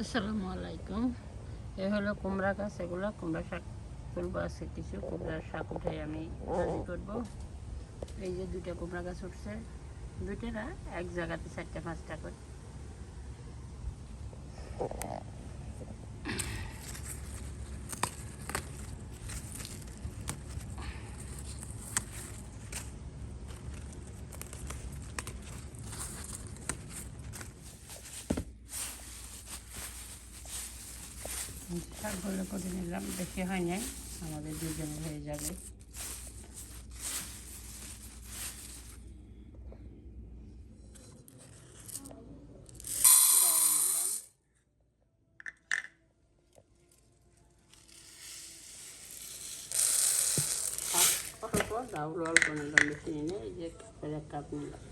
আসসালামু আলাইকুম এ হলো কুমড়া গাছ, এগুলো কুমড়া শাক তুলবো, আছে কিছু কুমড়ার শাক উঠে আমি তৈরি করব। এই যে দুইটা কুমড়া গাছ উঠছে, দুইটা না, এক জায়গাতে চারটা, পাঁচটা করে। শাকগুলো করে নিলাম বেশি হয় নাই, আমাদের দুজনে হয়ে যাবে। ডাউল অল্প নিলাম বেশি নিলে এই যে এক কাপ নিলাম।